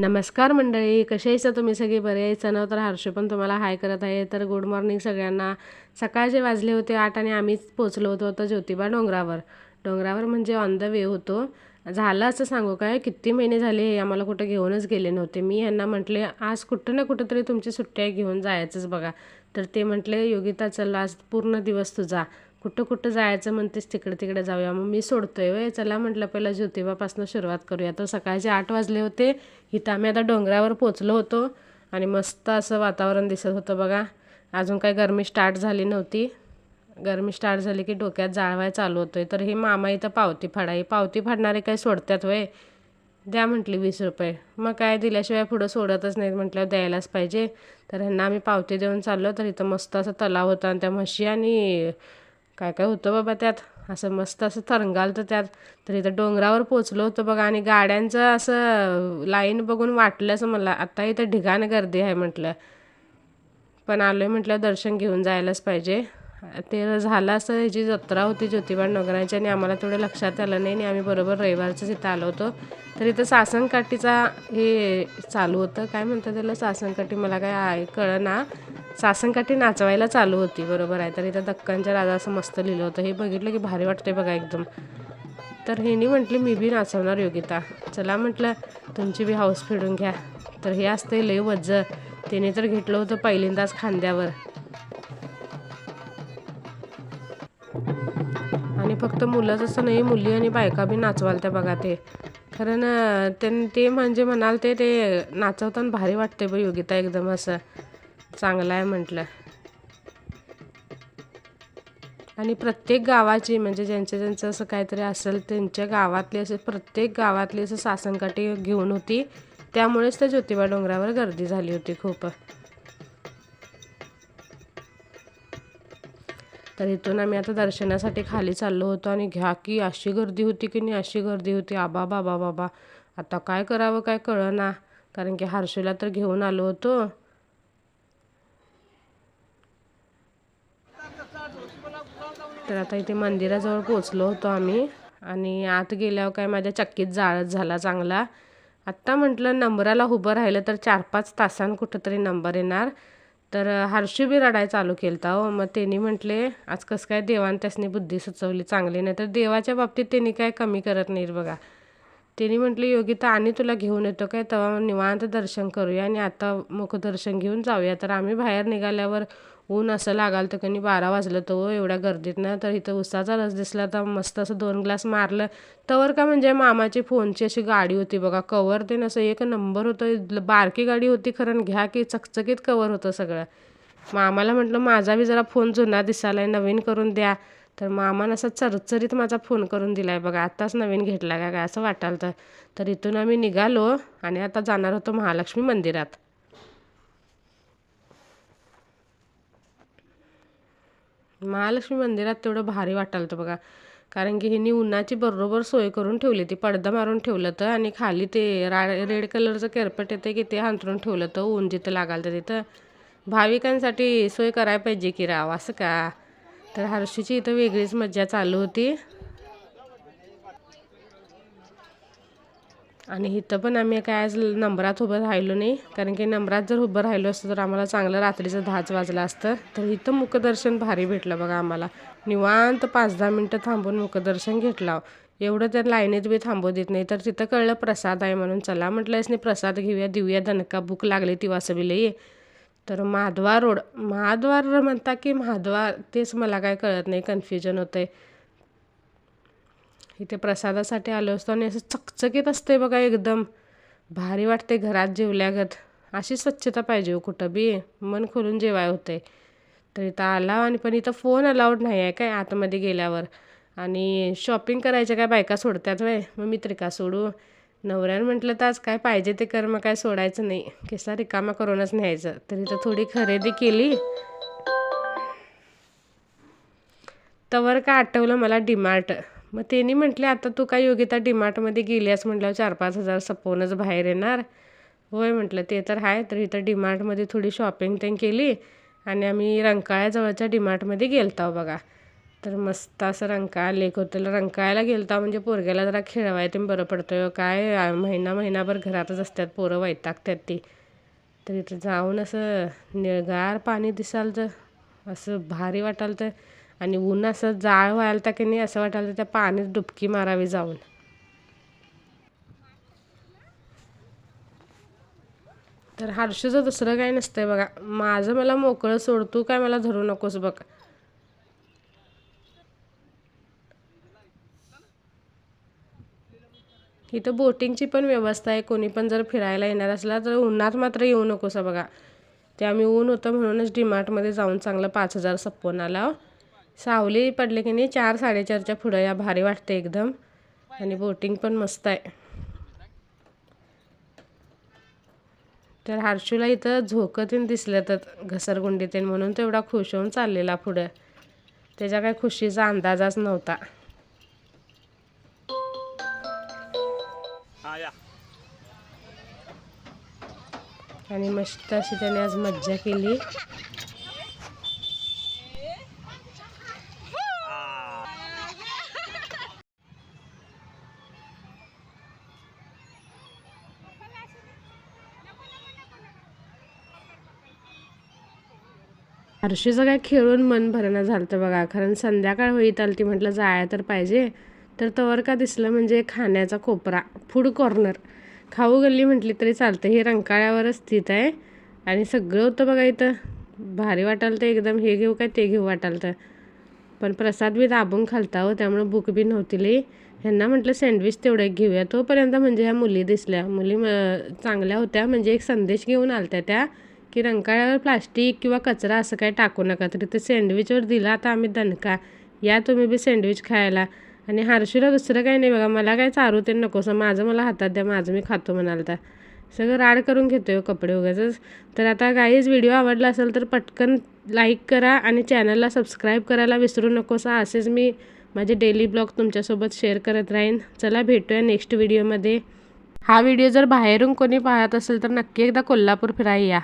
नमस्कार मंडळी कसे आहेसा तुम्ही सगळे बरे आहे चणव तर हर्ष पण तुम्हाला हाय करत आहे. तर गुड मॉर्निंग सगळ्यांना. सकाळचे वाजले होते आठ आणि आम्हीच पोचलो होतो आता ज्योतिबा डोंगरावर. डोंगरावर म्हणजे ऑन द वे होतो. झालं असं सांगू काय किती महिने झाले हे आम्हाला कुठं घेऊनच गेले नव्हते. मी यांना म्हटले आज कुठं ना कुठंतरी तुमची सुट्ट्या घेऊन जायचंच बघा. तर ते म्हटले योगिता चल आज पूर्ण दिवस तुझा. कुठं कुठं जायचं म्हणतेस तिकडे तिकडे जाऊया. मग मी सोडतोय वय चला म्हटलं पहिलं ज्योतिबापासून सुरुवात करूया. तर सकाळचे आठ वाजले होते. इथं आम्ही आता डोंगरावर पोचलो होतो. आणि मस्त असं वातावरण दिसत होतं बघा. अजून काही गरमी स्टार्ट झाली नव्हती. गरमी स्टार्ट झाली की डोक्यात जाळवाय चालू होतोय. तर हे मामा इथं पावती फाडाई पावती फाडणारे काही सोडतात वय द्या म्हटली वीस रुपये. मग काय दिल्याशिवाय पुढं सोडतच नाहीत म्हटल्यावर द्यायलाच पाहिजे. तर ह्यांना आम्ही पावती देऊन चाललो. तर इथं मस्त असं तलाव होता आणि त्या म्हशी आणि काय काय होतं बाबा त्यात? असं मस्त असं तरंगालतं त्यात. तर इथं डोंगरावर पोचलो होतो बघा आणि गाड्यांचं असं लाईन बघून वाटलं असं मला. आता इथं ढिगाण गर्दी आहे म्हटलं. पण आलो आहे म्हटलं दर्शन घेऊन जायलाच पाहिजे. ते झालं असं ह्याची जत्रा होती ज्योतिबा नगरांची आणि आम्हाला तेवढं लक्षात आलं नाही आणि आम्ही बरोबर रविवारचंच इथं आलो होतो. तर इथं सासनकाठीचा हे चालू होतं. काय म्हणतात त्याला? सासनकाठी मला काय कळं ना सासनकाठी नाचवायला चालू होती बरोबर आहे. तर इथं दक्कनच्या राजा असं मस्त लिहिलं होतं. हे बघितलं की भारी वाटते बघा एकदम. तर हेनी म्हटली मी बी नाचवणार योगिता. चला म्हटलं तुमची बी हाऊस फिडून घ्या. तर हे असते लय वज्ज. तिने तर घेतलं होतं पहिल्यांदाच खांद्यावर. आणि फक्त मुलंच असं नाही मुली आणि बायका बी नाचवाल त्या बघा ते. कारण ते म्हणजे म्हणाल ते ते नाचवताना भारी वाटते ब योगिता एकदम असं. चांगला आहे म्हटलं. आणि प्रत्येक गावाची म्हणजे ज्यांचं ज्यांचं असं काहीतरी असेल त्यांच्या गावातली असे प्रत्येक गावातली असं सासनकाठी घेऊन होती त्यामुळेच त्या ज्योतिबा डोंगरावर गर्दी झाली होती खूप. तर इथून आम्ही आता दर्शनासाठी खाली चाललो होतो आणि घ्या की अशी गर्दी होती की नाही अशी गर्दी होती. आबा बाबा बाबा. आता काय करावं काय कळना. कारण की हर्षूला तर घेऊन आलो होतो. तर आता इथे मंदिराजवळ पोचलो होतो आम्ही. आणि आत गेल्यावर काय माझ्या चक्कीत जाळच झाला चांगला. आत्ता म्हटलं नंबराला उभं राहिलं तर चार पाच तासान कुठंतरी नंबर येणार. तर हर्षी बी रडाय चालू केलता हो. मग त्यांनी म्हटले आज कसं काय देवान त्यासनी बुद्धी सुचवली चांगली नाही तर देवाच्या बाबतीत त्यांनी काय कमी करत नाहीत बघा. त्यांनी म्हटले योगिता आणि तुला घेऊन येतो काय? तेव्हा निवांत दर्शन करूया आणि आता मुखदर्शन घेऊन जाऊया. तर आम्ही बाहेर निघाल्यावर ऊन असं लागाल तर कणी बारा वाजलं तर एवढ्या गर्दीत ना तर इथं उसाचा रस दिसला तर मस्त असं दोन ग्लास मारलं. तवर का म्हणजे मामाची फोनची अशी गाडी होती बघा कवर ते असं एक नंबर होतं बारकी गाडी होती खरं घ्या की चकचकीत कवर होतं सगळं. मामाला म्हटलं माझा बी जरा फोन जुना दिसायला नवीन करून द्या. तर मामानं असं चरचरीत माझा फोन करून दिला आहे बघा आत्ताच नवीन घेतला का काय असं वाटाल तर तर इथून आम्ही निघालो आणि आता जाणार होतो महालक्ष्मी मंदिरात. महालक्ष्मी मंदिरात तेवढं भारी वाटाल होतं बघा. कारण की ह्यांनी उन्हाची बरोबर सोय करून ठेवली ती पडदा मारून ठेवलं होतं आणि खाली ते रा रेड कलरचं केरपट येते की ते हांतरून ठेवलं होतं. ऊन जिथं लागाल तर तिथं. भाविकांसाठी सोय करायला पाहिजे की राव असं का? तर हर्षीची इथं वेगळीच मज्जा चालू होती. आणि इथं पण आम्ही काय आज नंबरात उभं राहिलो नाही. कारण की नंबरात जर उभं राहिलो असतं तर आम्हाला चांगलं रात्रीचं दहाच वाजलं असतं. तर इथं मुखदर्शन भारी भेटलं बघा आम्हाला. निवांत पाच दहा मिनटं थांबून मुखदर्शन घेतलं एवढं त्या लाईनीत बी थांबू देत नाही तर तिथं कळलं प्रसाद आहे म्हणून चला म्हटलं नाही प्रसाद घेऊया देऊया दणका भूक लागली ती वासविले ये तर महाद्वार रोड महाद्वार म्हणता की महाद्वार तेच मला काय कळत नाही कन्फ्युजन होतं आहे इथे प्रसादासाठी आलो असतो आणि असं चकचकीत असते बघा एकदम. भारी वाटते घरात जेवल्यागत. अशी स्वच्छता पाहिजे हो कुठं बी. मन खोलून जेवाय होते. तर इथं आला आणि पण इथं फोन अलाउड नाही आहे काय आतमध्ये गेल्यावर. आणि शॉपिंग करायच्या काय बायका सोडतात वय मग मी त्रिका सोडू. नवऱ्यानं म्हटलं तर आज काय पाहिजे ते कर्म काय सोडायचं नाही. केसा रिकामा करूनच न्यायचं. तर इथं थोडी खरेदी केली. तवर काय आठवलं मला डिमार्ट. मग त्यांनी म्हटले आता तू काय योगिता डीमार्टमध्ये गेलीस म्हटल्यावर चार पाच हजार सपवूनच बाहेर येणार. होय म्हटलं ते तर आहे तर इथं डीमार्टमध्ये थोडी शॉपिंग ते केली आणि आम्ही रंकाळ्याजवळच्या डीमार्टमध्ये गेलतो बघा. तर मस्त असं रंकाळा लेक होतं. रंकाळ्याला गेलता म्हणजे पोरग्याला जरा खेळवाय ते बरं पडतं हो. काय महिना महिनाभर घरातच असतात पोरं वैतागतात ती. तर इथं जाऊन असं निळगार पाणी दिसाल तर असं भारी वाटाल तर आणि ऊन असं जाळ व्हायला तर की नाही असं वाटायला त्या पाण्यात डुबकी मारावी जाऊन. तर हर्षचं दुसरं काही नसतंय बघा. माझं मला मोकळं सोड तू काय मला धरू नकोस बघ. इथं बोटिंगची पण व्यवस्था आहे. कोणी पण जर फिरायला येणार असला तर उन्हात मात्र येऊ नकोस बघा. ते आम्ही ऊन होतं म्हणूनच डीमार्टमध्ये जाऊन चांगलं पाच हजार सपवून आला हो. सावली पडले की नाही चार साडेचारच्या पुढं या भारी वाटते एकदम. आणि बोटिंग पण मस्त आहे. तर हर्षूला इथं झोकतीन दिसलं तर घसरगुंडीतीन म्हणून तो एवढा खुश होऊन चाललेला पुढं. त्याच्या काही खुशीचा अंदाजच नव्हता. आणि मस्त अशी त्याने आज मज्जा केली. हर्षीचं काय खेळून मन भरणं झालं तर बघा. कारण संध्याकाळ होईत आली ती म्हटलं जाया तर पाहिजे. तर तवर का दिसलं म्हणजे खाण्याचा कोपरा फूड कॉर्नर. खाऊ गल्ली म्हटली तरी चालतं. हे रंकाळ्यावरच स्थित आहे. आणि सगळं होतं बघा इथं. भारी वाटाल तर एकदम. हे घेऊ काय ते घेऊ वाटाल तर पण प्रसाद बी दाबून खालता हो. त्यामुळं भूक बी नव्हती लई ह्यांना म्हटलं सँडविच तेवढं एक घेऊया. तोपर्यंत म्हणजे ह्या मुली दिसल्या. मुली म- चांगल्या होत्या. म्हणजे एक संदेश घेऊन आलत्या त्या. की रंकाळ्यावर प्लास्टिक किंवा कचरा असं काय टाकू नका. तर ते सँडविचवर दिला आता आम्ही दणका. या तुम्ही बी सँडविच खायला. आणि हारशीला दुसरं काही नाही बघा मला काय चारू ते नकोसं माझं मला हातात द्या माझं मी खातो म्हणाल तर सगळं राड करून घेतो आहे हो कपडे उगाचच. तर आता काहीच व्हिडिओ आवडला असेल तर पटकन लाईक करा आणि चॅनलला सबस्क्राईब करायला विसरू नकोसा असेच मी माझे डेली ब्लॉग तुमच्यासोबत शेअर करत राहीन. चला भेटूया नेक्स्ट व्हिडिओमध्ये हा व्हिडिओ जर बाहेरून कोणी पाहत असेल तर नक्की एकदा कोल्हापूर फिरायला या.